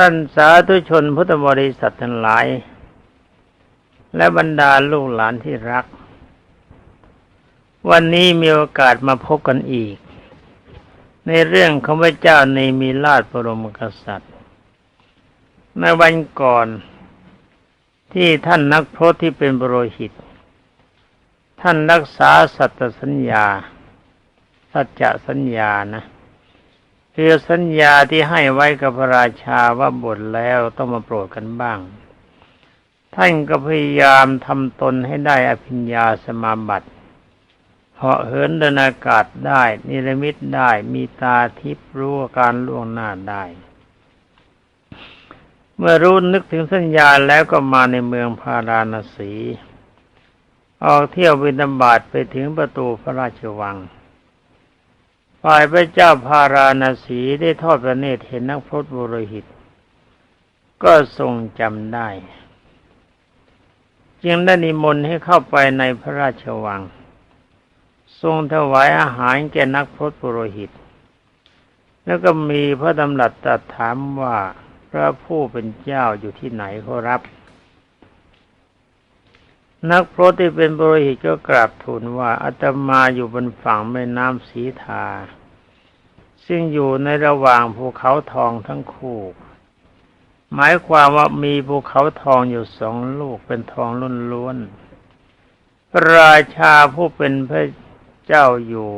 ท่านสาธุชนพุทธบริษัททั้งหลาย และบรรดาลูกหลานที่รัก วันนี้มีโอกาสมาพบกันอีก ในเรื่องของพระเจ้าในมีราชบรมกษัตริย์ ในวันก่อนที่ท่านนักพรตที่เป็นบรหิต ท่านรักษาสัตสัญญา สัจจะสัญญานะ คือสัญญาที่ให้ไว้กับพระราชาว่าบทแล้วต้องมาโปรดกันบ้าง ท่านก็พยายามทำตนให้ได้อภิญญาสมาบัติเหาะเหินเดินอากาศได้ นิรมิตได้ มีตาทิพรู้การล่วงหน้าได้ เมื่อรู้นึกถึงสัญญาแล้วก็มาในเมืองพาราณสี ออกเที่ยวบินบาตไปถึงประตูพระราชวัง ฝ่ายพระเจ้าพาราณสีได้ทอดพระเนตรเห็นนักพรตบุรหิต ก็ทรงจำได้ จึงได้นิมนต์ให้เข้าไปในพระราชวัง ทรงถวายอาหารแก่นักพรตบุรหิต แล้วก็มีพระดำรัสตรัสถามว่าพระผู้เป็นเจ้าอยู่ที่ไหนขอรับ นักพรตที่เป็นบริหิตก็กราบทูลว่าอาตมาอยู่บนฝั่งแม่น้ำสีทา ซึ่งอยู่ในระหว่างภูเขาทองทั้งคู่ หมายความว่ามีภูเขาทองอยู่สองลูกเป็นทองล้นล้วน ราชาผู้เป็นพระเจ้าอยู่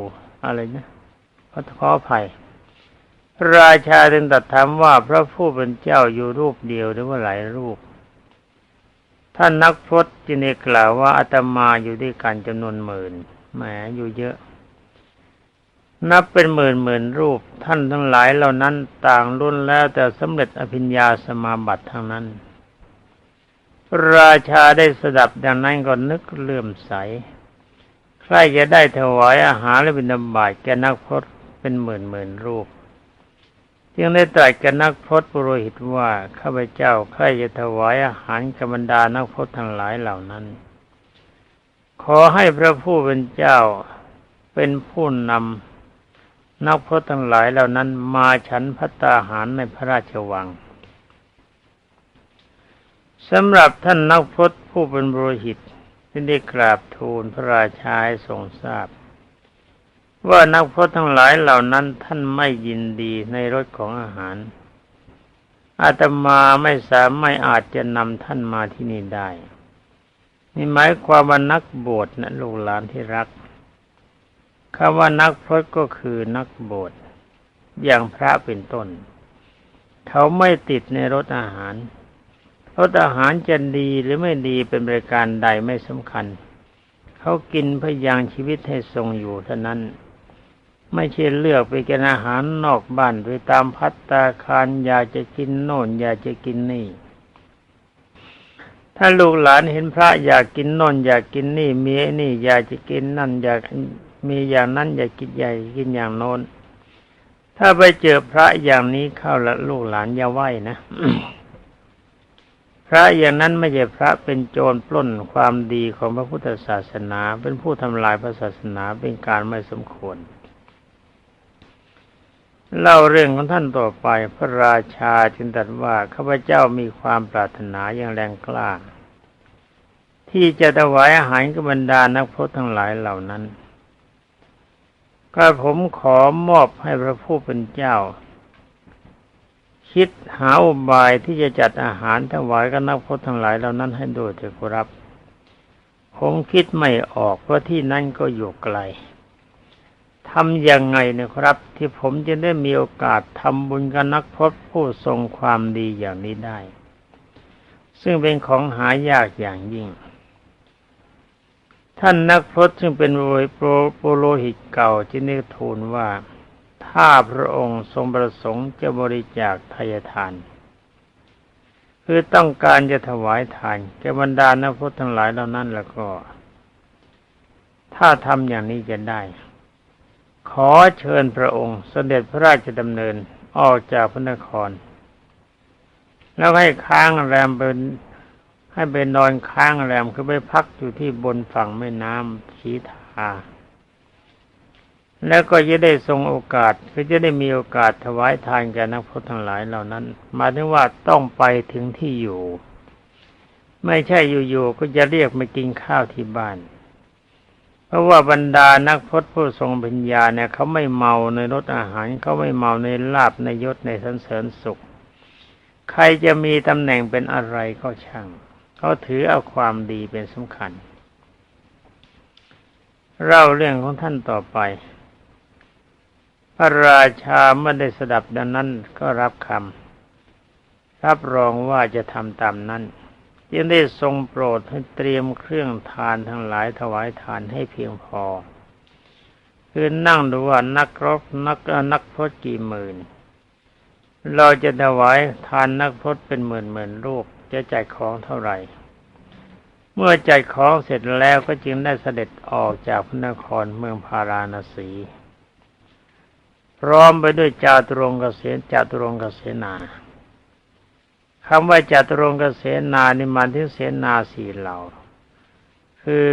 อะไรนะพระขอภัยราชาจึงตรัสถามว่าพระผู้เป็นเจ้าอยู่รูปเดียวหรือว่าหลายรูป ท่านนักพรตจึงได้กล่าวว่าอาตมาอยู่ด้วยกันจำนวนหมื่นแหมอยู่เยอะ นับเป็นหมื่นหมื่นรูปท่านทั้งหลายเหล่านั้นต่างรุ่นแล้วแต่สำเร็จอภิญญาสมาบัติทั้งนั้น ราชาได้สดับดังนั้นก็นึกเลื่อมใส ใครจะได้ถวายอาหารและบิณฑบาตแก่นักพรตเป็นหมื่นหมื่นรูปจึงได้ตรัสกับนักพรตปุโรหิตว่าข้าพเจ้าใครจะถวายอาหารกับบรรดานักพรตทั้งหลายเหล่านั้น ขอให้พระผู้เป็นเจ้าเป็นผู้นำ นักพรตทั้งหลายเหล่านั้นมาฉันพัตตาหารในพระราชวังสำหรับท่านนักพรตผู้เป็นบริหิตที่ได้กราบทูลพระราชาให้ทรงทราบ ว่านักพรตทั้งหลายเหล่านั้นท่านไม่ยินดีในรสของอาหาร อาตมาไม่สามารถอาจจะนำท่านมาที่นี่ได้นี่หมายความว่านักบวชนะลูกหลานที่รัก คำว่านักพรตก็คือนักบวชอย่างพระเป็นต้น เขาไม่ติดในรสอาหารรสอาหารจะดีหรือไม่ดีเป็นบริการใดไม่สำคัญ เขากินเพื่อยังชีวิตให้ทรงอยู่เท่านั้น ไม่ใช่เลือกไปกินอาหารนอกบ้านไปตามพัตตาคารอยากจะกินโน่นอยากจะกินนี่ ถ้าลูกหลานเห็นพระอยากกินโน่นอยากกินนี่มีไอ้นี่อยากจะกินนั่นอยาก มีอย่างนั้นอยากกินใหญ่กินอย่างโน้น ถ้าไปเจอพระอย่างนี้เข้าละลูกหลานอย่าไหวนะ พระอย่างนั้นไม่ใช่พระเป็นโจรปล้นความดีของพระพุทธศาสนา เป็นผู้ทำลายพระศาสนาเป็นการไม่สมควรเล่าเรื่องของท่านต่อไปพระราชาจึงตรัสว่าข้าพเจ้ามีความปรารถนาอย่างแรงกล้า ที่จะถวายอาหารกับบรรดานักพรตทั้งหลายเหล่านั้น ก็ผมขอมอบให้พระผู้เป็นเจ้า คิดหาอุบายที่จะจัดอาหารถวายกับนักพรตทั้งหลายเหล่านั้นให้ด้วยเถิดครับ ผมคิดไม่ออกเพราะที่นั่นก็อยู่ไกลทำยังไงนะครับ ที่ผมจะได้มีโอกาสทำบุญกับนักพรตผู้ทรงความดีอย่างนี้ได้ ซึ่งเป็นของหายากอย่างยิ่ง ท่านนักพรตซึ่งเป็นโปโลหิตเก่าจึงได้ทูลว่า ถ้าพระองค์ทรงประสงค์จะบริจาคทายทาน คือต้องการจะถวายทานแก่บรรดานักพรตทั้งหลายเหล่านั้นแล้วก็ ถ้าทำอย่างนี้จะได้ ขอเชิญพระองค์เสด็จพระราชดำเนินออกจากพระนคร แล้วให้ค้างแรมเป็น ให้ไปนอนค้างแรมคือไปพักอยู่ที่บนฝั่งแม่น้ำชีทา แล้วก็จะได้ทรงโอกาสก็จะได้มีโอกาสถวายทานแก่นักพรตทั้งหลายเหล่านั้นหมายถึงว่าต้องไปถึงที่อยู่ ไม่ใช่อยู่ๆก็จะเรียกมากินข้าวที่บ้าน เพราะว่าบรรดานักพรตผู้ทรงปัญญาเนี่ยเขาไม่เมาในรสอาหารเขาไม่เมาในลาบในยศในสันเสริญสุข ใครจะมีตำแหน่งเป็นอะไรก็ช่าง เขาถือเอาความดีเป็นสำคัญ เล่าเรื่องของท่านต่อไป พระราชาเมื่อได้สดับดังนั้นก็รับคำรับรองว่าจะทำตามนั้นจึงได้ทรงโปรดให้เตรียมเครื่องทานทั้งหลายถวายทานให้เพียงพอ คือนั่งดูว่านักรบนักนักพรตกี่หมื่น เราจะถวายทานนักพรตเป็นหมื่นหมื่นรูป จะจ่ายของเท่าไหร่ เมื่อจ่ายของเสร็จแล้วก็จึงได้เสด็จออกจากพระนครเมืองพาราณสี พร้อมไปด้วยจาตุรงกเกษจาตุรงกเกษนาคำว่าจาตุรงกเกษนานี่มายถึงเสนาสี่เหล่า คือ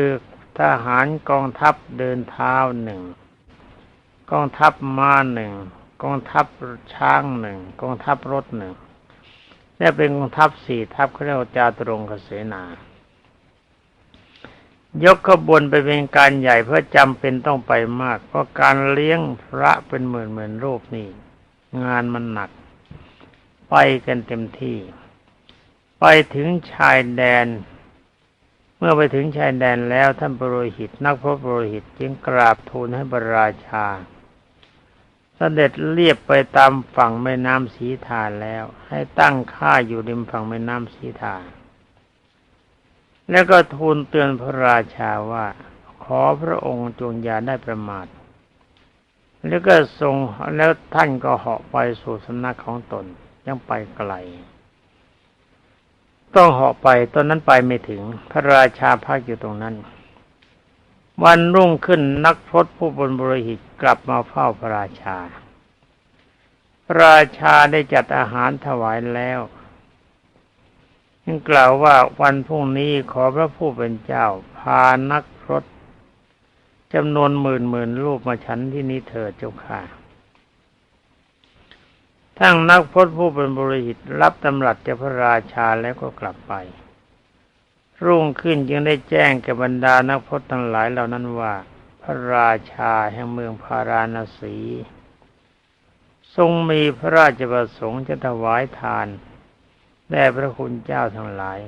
ทหารกองทัพเดินเท้าหนึ่งกองทัพม้าหนึ่งกองทัพช้างหนึ่งกองทัพรถหนึ่ง และเป็นกองทัพสี่ทัพเขาเรียกว่าจาตุรงกเกษนา ยกขบวนไปเป็นการใหญ่เพื่อจำเป็นต้องไปมาก เพราะการเลี้ยงพระเป็นหมื่นหมื่นรูปนี่งานมันหนัก ไปกันเต็มที่ ไปถึงชายแดน เมื่อไปถึงชายแดนแล้วท่านปรโรหิต นักพระปรโรหิตจึงกราบทูลให้บรราชา เสด็จเรียบไปตามฝั่งแม่น้ำสีทาแล้ว ให้ตั้งค่าอยู่ริมฝั่งแม่น้ำสีทาแล้วก็ทูลเตือนพระราชาว่า ขอพระองค์จงอย่าได้ประมาท แล้วก็ทรงแล้วท่านก็เหาะไปสู่สำนักของตนยังไปไกล ต้องเหาะไปตอนนั้นไปไม่ถึงพระราชาพักอยู่ตรงนั้น วันรุ่งขึ้นนักพรตผู้บนบริหิตกลับมาเฝ้าพระราชา พระราชาได้จัดอาหารถวายแล้วจึงกล่าวว่าวันพรุ่งนี้ขอพระผู้เป็นเจ้า พานักพรตจำนวนหมื่นหมื่นรูปมาฉันที่นี้เถิดเจ้าค่ะทั้งนักพรตผู้เป็นบริหิตรับตำรัสจากพระราชาแล้วก็กลับไป รุ่งขึ้นจึงได้แจ้งแก่บรรดานักพรตทั้งหลายเหล่านั้นว่า พระราชาแห่งเมืองพาราณสี ทรงมีพระราชประสงค์จะถวายทานแด่พระคุณเจ้าทั้งหลาย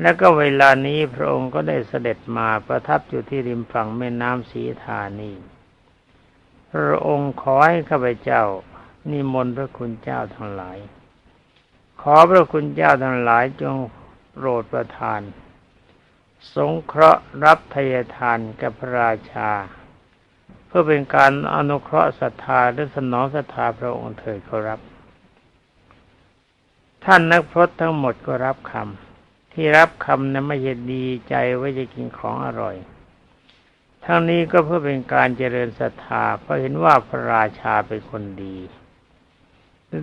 แล้วก็เวลานี้พระองค์ก็ได้เสด็จมาประทับอยู่ที่ริมฝั่งแม่น้ำสีธานี พระองค์ขอให้ข้าพเจ้านิมนต์พระคุณเจ้าทั้งหลาย ขอพระคุณเจ้าทั้งหลายจง โปรดประทาน สงเคราะห์รับทายทานกับพระราชา เพื่อเป็นการอนุเคราะห์ศรัทธาหรือสนองศรัทธาพระองค์เถิดขอรับ ท่านนักพรตทั้งหมดก็รับคำที่รับคำนั้นไม่ใช่ดีใจว่าจะกินของอร่อยทั้งนี้ก็เพื่อเป็นการเจริญศรัทธาเพราะเห็นว่าพระราชาเป็นคนดี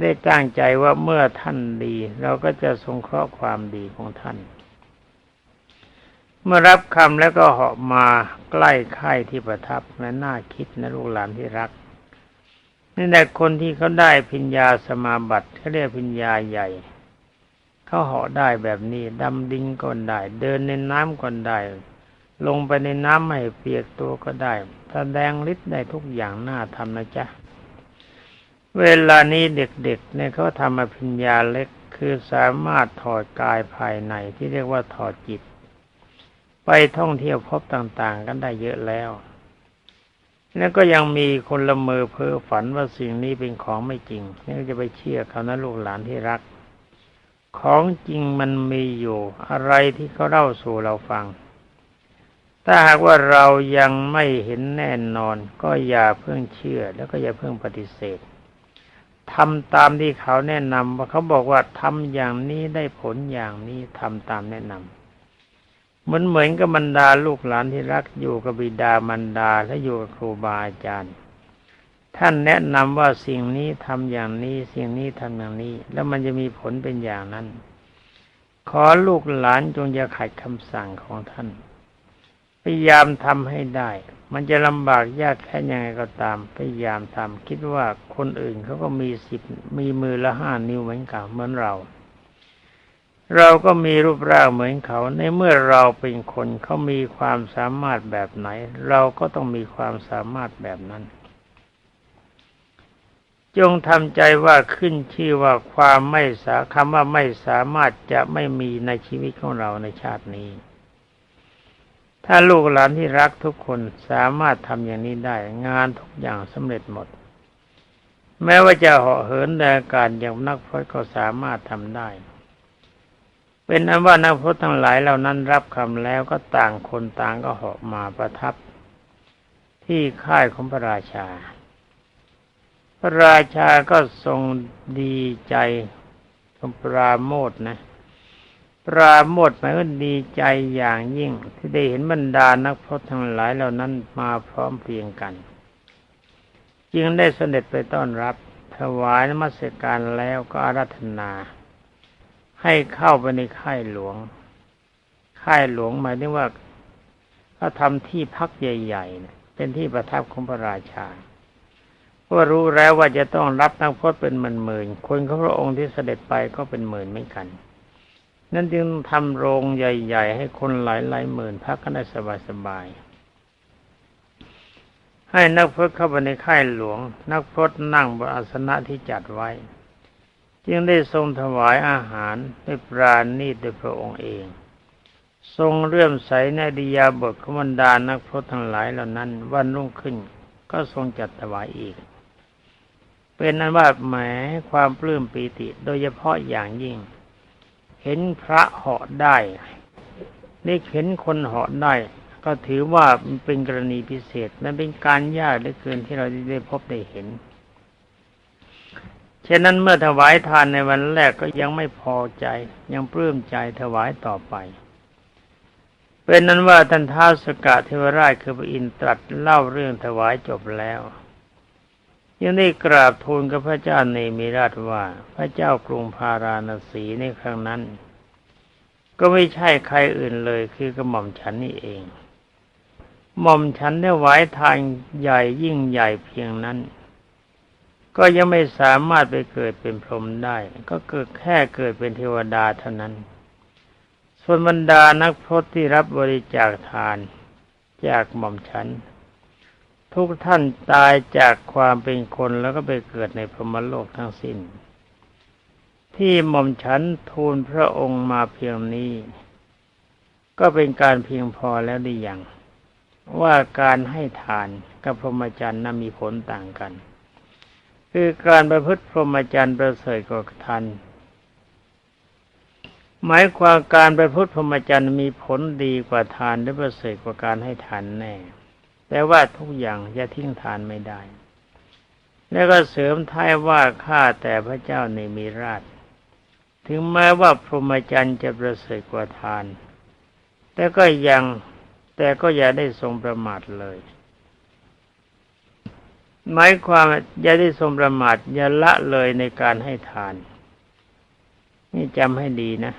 ได้ตั้งใจว่าเมื่อท่านดี เราก็จะสงเคราะห์ความดีของท่าน เมื่อรับคำแล้วก็เหาะมาใกล้ค่ายที่ประทับแม้น่าคิดนะลูกหลานที่รักนี่แหละคนที่เขาได้พิญญาสมาบัติเขาเรียกพิญญาใหญ่เขาเหาะได้แบบนี้ดำดิ่งก็ได้ เดินในน้ำก็ได้ ลงไปในน้ำให้เปียกตัวก็ได้แสดงฤทธิ์ได้ทุกอย่างน่าทำนะจ๊ะ เวลานี้เด็กๆเนี่ยเขาทำอภิญญาเล็กคือสามารถถอดกายภายในที่เรียกว่าถอดจิต ไปท่องเที่ยวพบต่างๆ กันได้เยอะแล้ว แล้วก็ยังมีคนละเมอเพ้อฝันว่าสิ่งนี้เป็นของไม่จริงนี่จะไปเชื่อเขานะลูกหลานที่รัก ของจริงมันมีอยู่อะไรที่เขาเล่าสู่เราฟัง ถ้าหากว่าเรายังไม่เห็นแน่นอน ก็อย่าเพิ่งเชื่อแล้วก็อย่าเพิ่งปฏิเสธ ทำตามที่เขาแนะนำว่าเขาบอกว่าทำอย่างนี้ได้ผลอย่างนี้ทำตามแนะนำเหมือนเหมือนกับบรรดาลูกหลานที่รักอยู่กับบิดามารดาและอยู่กับครูบาอาจารย์ ท่านแนะนำว่าสิ่งนี้ทำอย่างนี้สิ่งนี้ทำอย่างนี้ แล้วมันจะมีผลเป็นอย่างนั้น ขอลูกหลานจงอย่าขัดคำสั่งของท่าน พยายามทำให้ได้ มันจะลำบากยากแค่ยังไงก็ตามพยายามทำคิดว่าคนอื่นเขาก็มีสิบมีมือละห้านิ้วเหมือนกันเหมือนเรา เราก็มีรูปร่างเหมือนเขา ในเมื่อเราเป็นคนเขามีความสามารถแบบไหน เราก็ต้องมีความสามารถแบบนั้น จงทำใจว่าขึ้นชื่อว่าความไม่สาคำว่าไม่สามารถจะไม่มีในชีวิตของเราในชาตินี้ ถ้าลูกหลานที่รักทุกคนสามารถทำอย่างนี้ได้ งานทุกอย่างสำเร็จหมด แม้ว่าจะเหาะเหินในอากาศอย่างนักพรตก็สามารถทำได้ เป็นนั้นว่านักพรตทั้งหลายเหล่านั้นรับคำแล้วก็ต่างคนต่างก็เหาะมาประทับ ที่ค่ายของพระราชา พระราชาก็ทรงดีใจทรงปราโมทนะ ปราโมทหมายว่าดีใจอย่างยิ่ง ที่ได้เห็นบรรดานักพรตทั้งหลายเหล่านั้นมาพร้อมเพรียงกัน จึงได้เสด็จไปต้อนรับ ถวายนมัสการแล้วก็อาราธนา ให้เข้าไปในค่ายหลวง ค่ายหลวงหมายถึงว่าเขาทำที่พักใหญ่ๆนะเป็นที่ประทับของพระราชาก็รู้แล้วว่าจะต้องรับนักพรตเป็นหมื่นๆคนของพระองค์ที่เสด็จไปก็เป็นหมื่นเหมือนกัน นั่นจึงทำโรงใหญ่ ๆ ให้คนหลายหลายๆหมื่นพักกันได้สบายๆให้นักพรตเข้าไปในค่ายหลวง นักพรตนั่งบนอาสนะที่จัดไว้ จึงได้ทรงถวายอาหารด้วยปราณีตด้วยพระองค์เอง ทรงเลื่อมใสในดิยาบทขมันดานักพรตทั้งหลายเหล่านั้นวันรุ่งขึ้นก็ทรงจัดถวายอีก เป็นนั้นว่าแหมความปลื้มปีติโดยเฉพาะอย่างยิ่ง เห็นพระเหาะได้ ได้เห็นคนเหาะได้ ก็ถือว่ามันเป็นกรณีพิเศษมันเป็นการยากเหลือเกินที่เราได้พบได้เห็น เช่นนั้นเมื่อถวายทานในวันแรกก็ยังไม่พอใจ ยังปลื้มใจถวายต่อไปเป็นนั้นว่าท่านท้าวสกะเทวราชคือพระอินทร์ตรัสเล่าเรื่องถวายจบแล้ว ยังได้กราบทูลกับพระเจ้าเนมิราชว่า พระเจ้ากรุงพาราณสีในครั้งนั้น ก็ไม่ใช่ใครอื่นเลยคือกระหม่อมฉันนี่เองหม่อมฉันได้ไหวทางใหญ่ยิ่งใหญ่เพียงนั้น ก็ยังไม่สามารถไปเกิดเป็นพรหมได้ ก็เกิดแค่เกิดเป็นเทวดาเท่านั้น ส่วนบรรดานักพรตที่รับบริจาคทาน จากหม่อมฉัน ทุกท่านตายจากความเป็นคนแล้วก็ไปเกิดในพรหมโลกทั้งสิ้น ที่หม่อมฉันทูลพระองค์มาเพียงนี้ ก็เป็นการเพียงพอแล้วหรือยังว่าการให้ทานกับพรหมจรรย์นั้นมีผลต่างกัน คือการประพฤติพรหมจรรย์ประเสริฐกว่าทานหมายความการประพฤติพรหมจรรย์มีผลดีกว่าทานและประเสริฐกว่าการให้ทานแน่ แต่ว่าทุกอย่างจะทิ้งทานไม่ได้ แล้วก็เสริมท้ายว่าข้าแต่พระเจ้าในมีราช ถึงแม้ว่าพรหมจรรย์จะประเสริฐกว่าทาน แต่ก็ยังแต่ก็อย่าได้ทรงประมาทเลยหมายความอย่าได้ทรงประมาทอย่าละเลยในการให้ทาน นี่จำให้ดีนะ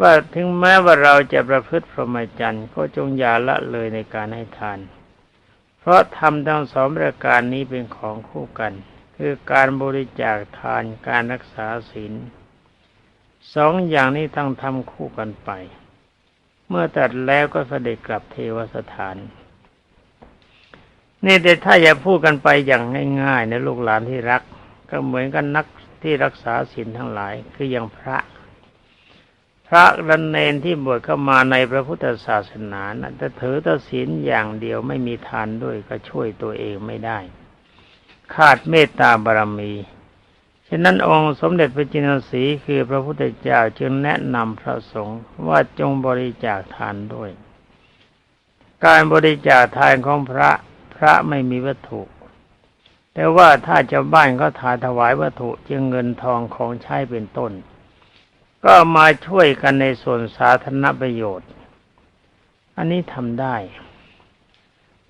ว่าถึงแม้ว่าเราจะประพฤติพรหมจรรย์ก็จงอย่าละเลยในการให้ทาน เพราะทำทั้งสองประการนี้เป็นของคู่กัน คือการบริจาคทานการรักษาศีลสองอย่างนี้ต้องทำคู่กันไป เมื่อตัดแล้วก็เสด็จกลับเทวสถาน นี่แต่ถ้าอย่าพูดกันไปอย่างง่ายๆนะลูกหลานที่รัก ก็เหมือนกันนักที่รักษาศีลทั้งหลายคืออย่างพระ พระรันเนนที่บวชเข้ามาในพระพุทธศาสนานะแต่ถือแต่ศีลอย่างเดียวไม่มีทานด้วยก็ช่วยตัวเองไม่ได้ ขาดเมตตาบารมีฉะนั้นองค์สมเด็จพระจินสีคือพระพุทธเจ้าจึงแนะนำพระสงฆ์ว่าจงบริจาคทานด้วย การบริจาคทานของพระพระไม่มีวัตถุ แต่ว่าถ้าชาวบ้านก็ถาถวายวัตถุจึงเงินทองของใช้เป็นต้น ก็มาช่วยกันในส่วนสาธารณประโยชน์ อันนี้ทำได้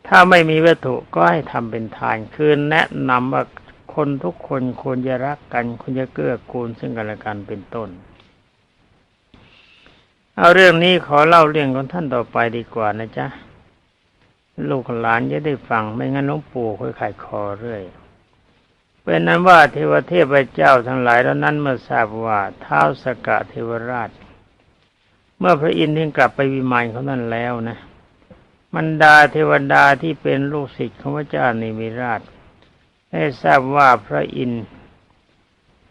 ถ้าไม่มีวัตถุก็ให้ทำเป็นทาน คือแนะนำว่าคนทุกคนควรจะรักกันควรจะเกื้อกูลซึ่งกันและกันเป็นต้น เอาเรื่องนี้ขอเล่าเรื่องของท่านต่อไปดีกว่านะจ๊ะ ลูกหลานจะได้ฟังไม่งั้นหลวงปู่ค่อยขายคอเรื่อย เป็นนั้นว่าเทวเทพเจ้าทั้งหลายแล้วนั้นเมื่อทราบว่าเท้าสกะเทวราช เมื่อพระอินทร์ทิ้งกลับไปวิมานเขานั้นแล้วนะมันดาเทวดาที่เป็นลูกศิษย์ของพระเจ้านิมิราช ได้ทราบว่าพระอินทร์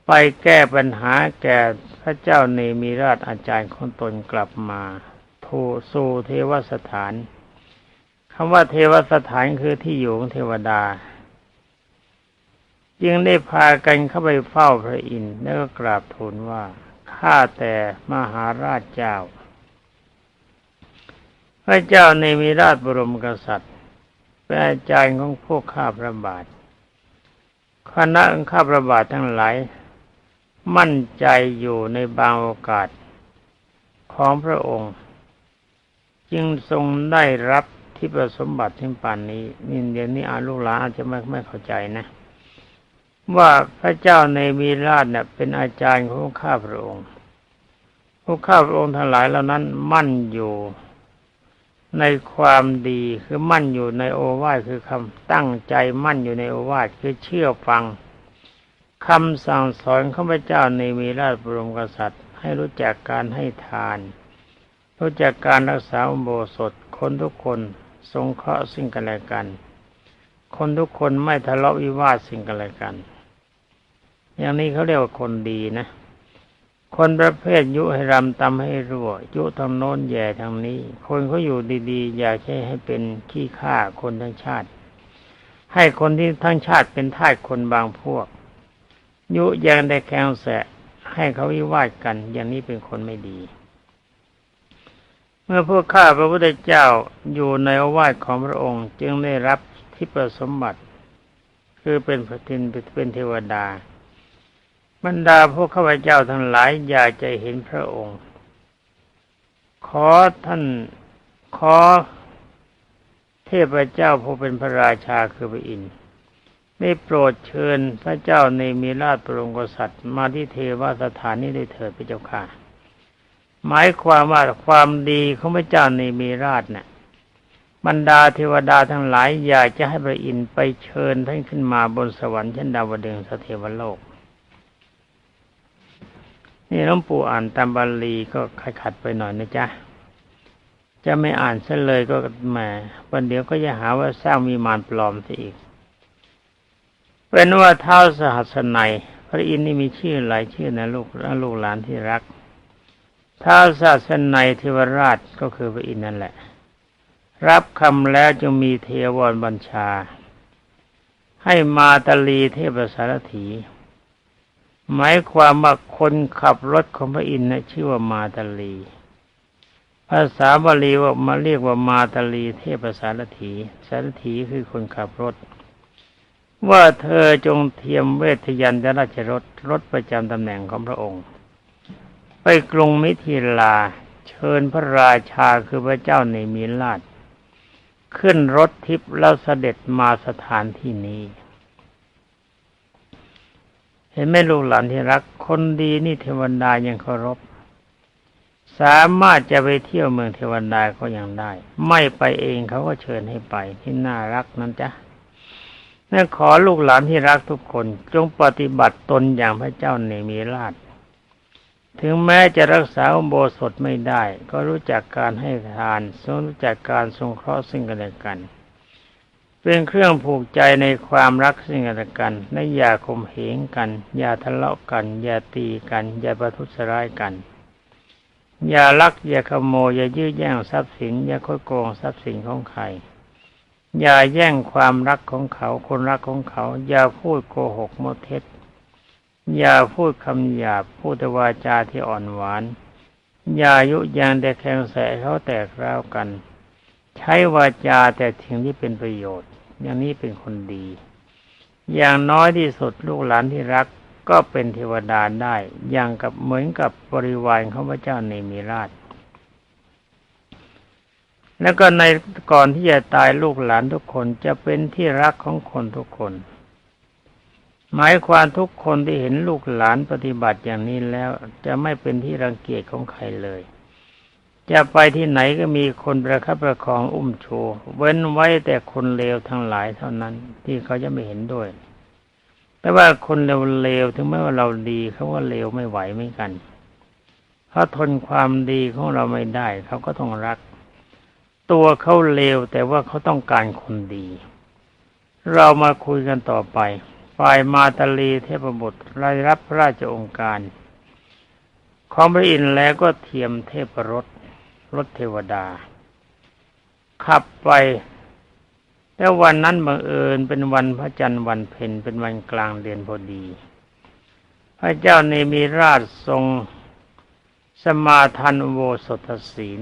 ไปแก้ปัญหาแก่พระเจ้าเนมิราชอาจารย์ของตนกลับมาทูสู่เทวสถานคำว่าเทวสถานคือที่อยู่ของเทวดา จึงได้พากันเข้าไปเฝ้าพระอินทร์แล้วก็กราบทูลว่าข้าแต่มหาราชเจ้า พระเจ้าในมีราชบรมกษัตริย์เป็นอาจารย์ของพวกข้าพระบาทคณะข้าพระบาททั้งหลาย มั่นใจอยู่ในบางโอกาสของพระองค์ จึงทรงได้รับที่ประสมบัติที่ป่านนี้นี่เดี๋ยวนี้อาลูกหลานอาจจะไม่ไม่เข้าใจนะ ว่าพระเจ้าในมีราชเนี่ยเป็นอาจารย์ของข้าพระองค์พวกข้าพระองค์ทั้งหลายเหล่านั้นมั่นอยู่ในความดีคือมั่นอยู่ในโอวาทคือคำตั้งใจมั่นอยู่ในโอวาทคือเชื่อฟังคำสั่งสอนข้าพเจ้าในมีราชบรมกษัตริย์ ให้รู้จักการให้ทาน รู้จักการรักษาอุโบสถคนทุกคนสงเคราะห์สิ่งกันและกัน คนทุกคนไม่ทะเลาะวิวาทสิ่งกันและกัน อย่างนี้เขาเรียกว่าคนดีนะ คนประเภทยุให้รำตำให้รั่ว ยุทางโน้นแย่ทางนี้ คนเขาอยู่ดีๆ อยากใช้ให้เป็นขี้ข้าคนทั้งชาติ ให้คนที่ทั้งชาติเป็นทาสคนบางพวก ยุยังได้แคงแสะ ให้เขาวิวาทกัน อย่างนี้เป็นคนไม่ดีเมื่อพวกข้าพระพุทธเจ้าอยู่ในอาวาสของพระองค์จึงได้รับที่ประสมบัติ คือเป็นพระทินเป็นเทวดา บรรดาพวกข้าพเจ้าทั้งหลายอยากจะเห็นพระองค์ ขอท่านขอเทพเจ้าผู้เป็นพระราชาคือพระอินทร์ได้โปรดเชิญพระเจ้าในมีราชปรงกษัตริย์มาที่เทวสถานนี้ได้เถิดพระเจ้าค่ะ หมายความว่าความดีของพระเจ้าในมีราชเนี่ยบรรดาเทวดาทั้งหลายอยากจะให้พระอินทร์ไปเชิญท่านขึ้นมาบนสวรรค์ชั้นดาวดึงสเทวโลก นี่หลวงปู่อ่านตามบาลีก็ขัดไปหน่อยนะจ๊ะ จะไม่อ่านซะเลยก็แหมวันเดียวก็จะหาว่าสร้างมีมารปลอมซะอีก เป็นว่าเท้าสหัสนัยพระอินทร์นี่มีชื่อหลายชื่อนะลูกลูกหลานที่รักท้าสหัสนัยเทวราชก็คือพระอินทร์นั่นแหละ รับคำแล้วจึงมีเทวรบัญชา ให้มาตลีเทพสารถี หมายความว่าคนขับรถของพระอินทร์นะชื่อว่ามาตลี ภาษาบาลีว่ามาเรียกว่ามาตลี เทพสารถีสารถีคือคนขับรถ ว่าเธอจงเทียมเวทยันตราชรถรถประจำตำแหน่งของพระองค์ ไปกรุงมิถิลาเชิญพระราชาคือพระเจ้าในมีราชขึ้นรถทิพย์แล้วเสด็จมาสถานที่นี้ ห็นไหมลูกหลานที่รัก คนดีนี่เทวดายังเคารพ สามารถจะไปเที่ยวเมืองเทวดาก็ยังได้ ไม่ไปเองเขาก็เชิญให้ไปที่น่ารักนั้นจ้ะนั่นขอลูกหลานที่รักทุกคน จงปฏิบัติตนอย่างพระเจ้าเนมีราช ถึงแม้จะรักษาอุโบสถไม่ได้ ก็รู้จักการให้ทานทรงรู้จักการสงเคราะห์ซึ่งกันและกัน เป็นเครื่องผูกใจในความรักซึ่งกันและกันและอย่าข่มเหงกัน อย่าทะเลาะกัน อย่าตีกัน อย่าประทุษร้ายกัน อย่าลัก อย่าขโมย อย่ายื้อแย่งทรัพย์สิน อย่าคดโกงทรัพย์สินของใคร อย่าแย่งความรักของเขา คนรักของเขา อย่าพูดโกหกมดเท็จ อย่าพูดคำหยาบ พูดวาจาที่อ่อนหวาน อย่ายุยงแต่แข่งแสเขาแตกร้าวกัน ใช้วาจาแต่สิ่งที่เป็นประโยชน์ อย่างนี้เป็นคนดี อย่างน้อยที่สุดลูกหลานที่รักก็เป็นเทวดาได้ อย่างกับเหมือนกับบริวารของพระเจ้าในมีราช แล้วก็ในก่อนที่จะตายลูกหลานทุกคนจะเป็นที่รักของคนทุกคน หมายความทุกคนที่เห็นลูกหลานปฏิบัติอย่างนี้แล้วจะไม่เป็นที่รังเกียจของใครเลย จะไปที่ไหนก็มีคนประคับประคองอุ้มชูเว้นไว้แต่คนเลวทั้งหลายเท่านั้น ที่เขาจะไม่เห็นด้วย แต่ว่าคนเลวๆถึงแม้ว่าเราดีเขาว่าเลวไม่ไหวเหมือนกันเขาทนความดีของเราไม่ได้ เขาก็ต้องรัก ตัวเขาเลวแต่ว่าเขาต้องการคนดี เรามาคุยกันต่อไปฝ่ายมาตาลีเทพบุตรรายรับพระราชองค์การ ของพระอินทร์แล้วก็เทียมเทพรถ รถเทวดา ขับไปแต่วันนั้นบังเอิญเป็นวันพระจันทร์วันเพ็ญเป็นวันกลางเดือนพอดี พระเจ้าเนมีราชทรงสมาทานโบสถศีล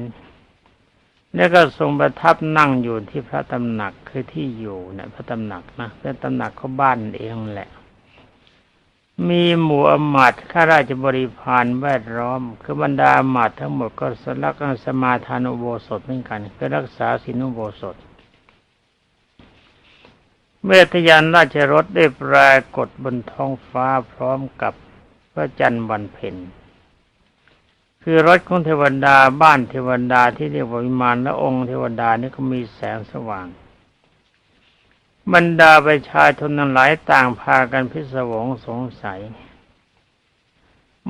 แล้วก็ทรงประทับนั่งอยู่ที่พระตำหนักคือที่อยู่นี่ยพระตำหนักนะเป็นตำหนักเขาบ้านเองแหละ มีหมู่อมาตข้าราชบริพารแวดล้อม คือบรรดาอมาตทั้งหมดก็สลักสมาทานอุโบสถเหมือนกันคือรักษาศีลอุโบสถ เมื่อทยานราชรถได้ปรากฏบนท้องฟ้าพร้อมกับพระจันทร์วันเพ็ญคือรถของเทวดาบ้านเทวดาที่เรียกว่าวิมานและองค์เทวดานี่ก็มีแสงสว่าง บรรดาประชาชนทั้งหลายต่างพากันพิศวงสงสัย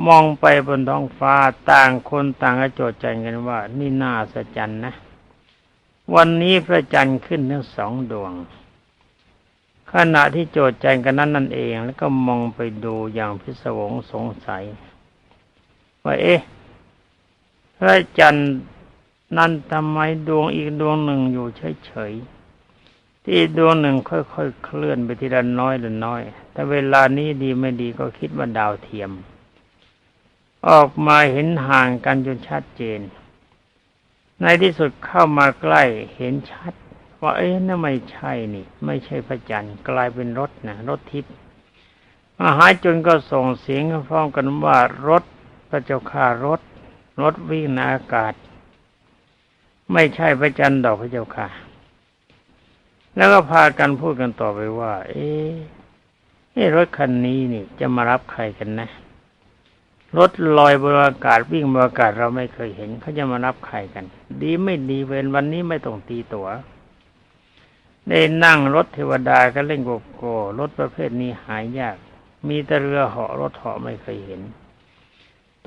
มองไปบนท้องฟ้าต่างคนต่างกระโจดใจกันว่า นี่น่าสะจันนะ วันนี้พระจันทร์ขึ้นทั้งสองดวง ขณะที่โจดใจกันนั้นนั่นเอง แล้วก็มองไปดูอย่างพิศวงสงสัย ว่าเอ๊ะพระจันทร์นั้นทำไมดวงอีกดวงหนึ่งอยู่เฉยๆ ที่ดวงหนึ่งค่อยๆเคลื่อนไปทีละน้อยละน้อย แต่เวลานี้ดีไม่ดีก็คิดว่าดาวเทียม ออกมาเห็นห่างกันจนชัดเจน ในที่สุดเข้ามาใกล้เห็นชัด ว่าเอ๊ะนั่นไม่ใช่นี่ ไม่ใช่พระจันทร์กลายเป็นรถนะรถทิพย์มหาจนก็ส่งเสียงพร้อมกันว่ารถพระเจ้าข่ารถ รถวิ่งในอากาศ ไม่ใช่พระจันทร์ดอกพระเจ้าค่ะ แล้วก็พากันพูดกันต่อไปว่า เอ๊ะรถคันนี้นี่จะมารับใครกันนะ รถลอยบนอากาศวิ่งบนอากาศเราไม่เคยเห็นเขาจะมารับใครกัน ดีไม่ดีเวรวันนี้ไม่ต้องตีตัว๋วได้นั่งรถเทวดาก็เล่นโกโก้รถประเภทนี้หายยาก มีแต่เรือเหาะรถเหาะไม่เคยเห็น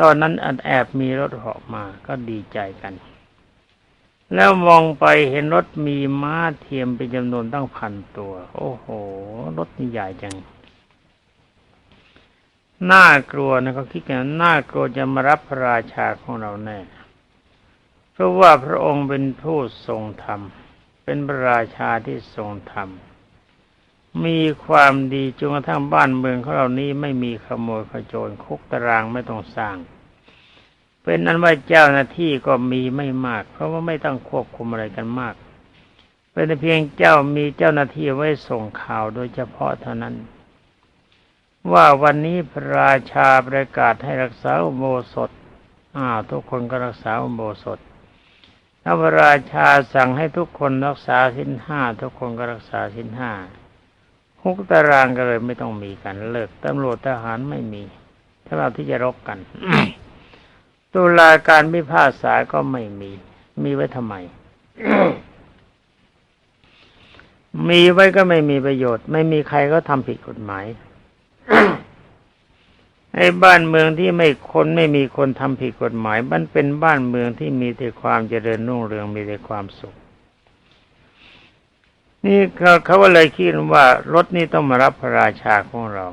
ตอนนั้นอันแอบมีรถเหาะมาก็ดีใจกัน แล้วมองไปเห็นรถมีม้าเทียมเป็นจำนวนตั้งพันตัว โอ้โห รถนี่ใหญ่จัง น่ากลัวนะเขาคิดกันน่ากลัวจะมารับพระราชาของเราแน่ เพราะว่าพระองค์เป็นผู้ทรงธรรม เป็นพระราชาที่ทรงธรรม มีความดีจนกระทั่งบ้านเมืองของเรานี้ไม่มีขโมยขโจรคุกตารางไม่ต้องสร้าง เป็นนั้นว่าเจ้าหน้าที่ก็มีไม่มาก เพราะว่าไม่ต้องควบคุมอะไรกันมาก เป็นเพียงเจ้ามีเจ้าหน้าที่ไว้ส่งข่าวโดยเฉพาะเท่านั้น ว่าวันนี้พระราชาประกาศให้รักษาอุโบสถอ้าวทุกคนก็รักษาอุโบสถถ้าพระราชาสั่งให้ทุกคนรักษาสินห้าทุกคนก็รักษาสินห้าคุกตารางก็เลยไม่ต้องมีกันเลิกตำรวจทหารไม่มีถ้าเราที่จะรบกัน ตุลาการพิพากษาก็ไม่มี มีไว้ทำไม มีไว้ก็ไม่มีประโยชน์ ไม่มีใครก็ทำผิดกฎหมายไอ้บ้านเมืองที่ไม่คนไม่มีคนทำผิดกฎหมาย มันเป็นบ้านเมืองที่มีแต่ความเจริญรุ่งเรืองมีแต่ความสุข นี่เขาเขาเลยคิดว่ารถนี้ต้องมารับพระราชาของเรา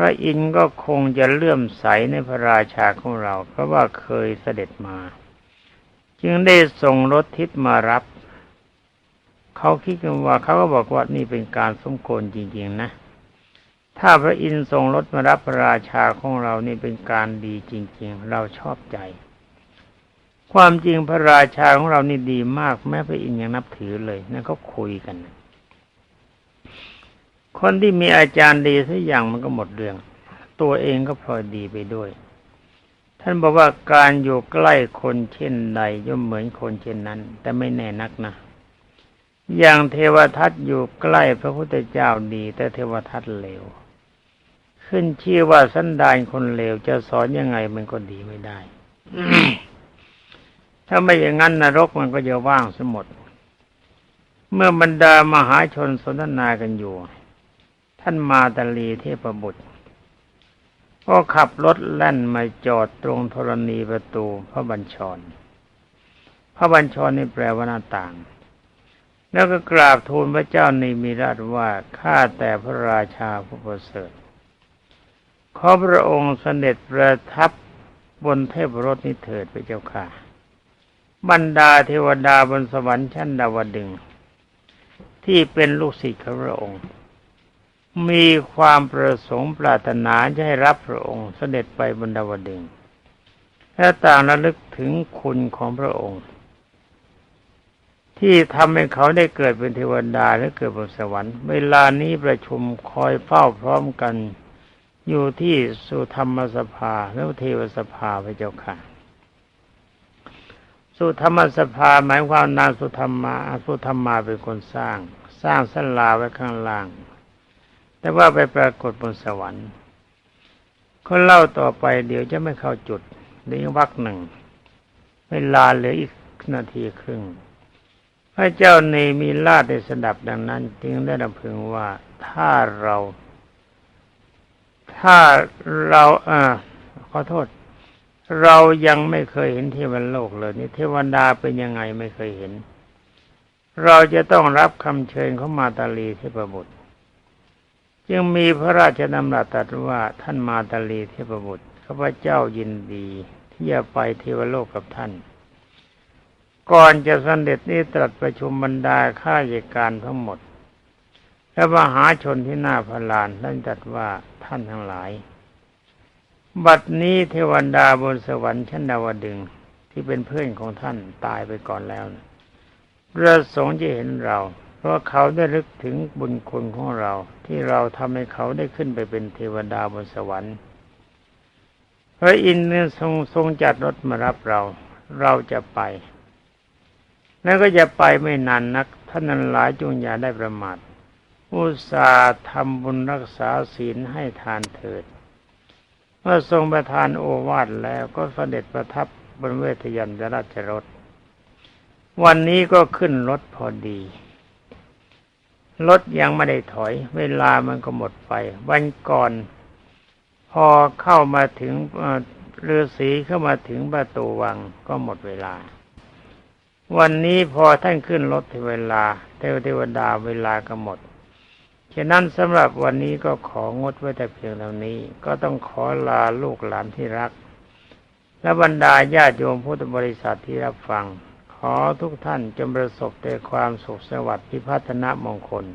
ระอินทร์ก็คงจะเลื่อมใสในพระราชาของเรา เพราะว่าเคยเสด็จมา จึงได้ส่งรถทิพย์มารับ เขาคิดกันว่าเขาก็บอกว่านี่เป็นการสมควรจริงๆนะ ถ้าพระอินทร์ทรงรถมารับพระราชาของเรานี่เป็นการดีจริง ๆ เราชอบใจ ความจริงพระราชาของเรานี่ดีมากแม้พระอินทร์ยังนับถือเลยนั่นก็คุยกัน คนที่มีอาจารย์ดีสักอย่างมันก็หมดเรื่อง ตัวเองก็พลอยดีไปด้วย ท่านบอกว่าการอยู่ใกล้คนเช่นใดย่อมเหมือนคนเช่นนั้น แต่ไม่แน่นักนะ อย่างเทวทัตอยู่ใกล้พระพุทธเจ้าดี แต่เทวทัตเลว ขึ้นชื่อว่าสันดานคนเลวจะสอนยังไงมันก็ดีไม่ได้ ถ้าไม่อย่างนั้นนรกมันก็จะว่างสมดเมื่อบรรดามหาชนสนทนากันอยู่ ท่านมาตาลีเทพบุตร ก็ขับรถแล่นมาจอดตรงธรณีประตูพระบัญชร พระบัญชรนี่แปลว่าหน้าต่าง แล้วก็กราบทูลพระเจ้าในมีราชว่าข้าแต่พระราชาผู้ประเสริฐขอพระองค์เสด็จประทับบนเทพรถนี้เถิดพระเจ้าค่ะ บรรดาเทวดาบนสวรรค์ชั้นดาวดึง ที่เป็นลูกศิษย์ของพระองค์ มีความประสงค์ปรารถนาจะให้รับพระองค์เสด็จไปบนดาวดึงและต่างระลึกถึงคุณของพระองค์ ที่ทำให้เขาได้เกิดเป็นเทวดาและเกิดบนสวรรค์ เวลานี้ประชุมคอยเฝ้าพร้อมกัน อยู่ที่สุธรรมสภาหรือเทวสภาพระเจ้าค่ะสุธรรมสภาหมายความนางสุธรรมาสุธรรมาเป็นคนสร้าง สร้างสลาไว้ข้างล่าง แต่ว่าไปปรากฏบนสวรรค์คนเล่าต่อไปเดี๋ยวจะไม่เข้าจุดนี้วักหนึ่งเวลาเหลืออีกนาทีครึ่ง พระเจ้าเนมีลาดได้สดับดังนั้น จึงได้ดำพึงว่าถ้าเรา ถ้าเราอ่าขอโทษ เรายังไม่เคยเห็นเทวโลกเลยนี่เทวดาเป็นยังไงไม่เคยเห็น เราจะต้องรับคำเชิญของมาตาลีเทพบุตร จึงมีพระราชดำรัสตรัสว่าท่านมาตาลีเทพบุตรข้าพเจ้ายินดี ที่จะไปเทวโลกกับท่าน ก่อนจะสเสด็จนี้ตรัสประชุมบรรดาข้าราชการทั้งหมด และมหาชนที่หน้าพลานท่านตรัสว่าท่านทั้งหลาย บัดนี้เทวดาบนสวรรค์ชั้นดาวดึงที่เป็นเพื่อนของท่านตายไปก่อนแล้วประสงค์จะเห็นเรา เพราะเขาได้รึกถึงบุญคุณของเรา ที่เราทำให้เขาได้ขึ้นไปเป็นเทวดาบนสวรรค์พระอินทร์ทรงทรงจัดรถมารับเรา เราจะไป แล้วก็จะไปไม่นานนัก ท่านนั้นหลายจงอย่าได้ประมาทอุตสาห์ทำบุญรักษาศีลให้ทานเถิด เมื่อทรงประทานโอวาทแล้วก็เสด็จประทับบนเวทยันตราชรถ วันนี้ก็ขึ้นรถพอดี รถยังไม่ได้ถอย เวลามันก็หมดไป วันก่อน พอเข้ามาถึงเรือสีเข้ามาถึงประตูวังก็หมดเวลา วันนี้พอท่านขึ้นรถเวลา เทวเทวดาเวลาก็หมดฉะนั้นสำหรับวันนี้ก็ของดไว้แต่เพียงเท่านี้ ก็ต้องขอลาลูกหลานที่รัก และบรรดาญาติโยมพุทธบริษัทที่รับฟัง ขอทุกท่านจงประสบแต่ความสุขสวัสดิ์พิพัฒนมงคล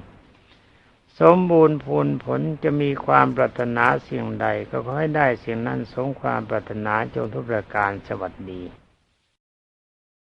สมบูรณ์พูนผลจะมีความปรารถนาสิ่งใดก็ขอให้ได้สิ่งนั้นสมความปรารถนาจงทุกประการสวัสดี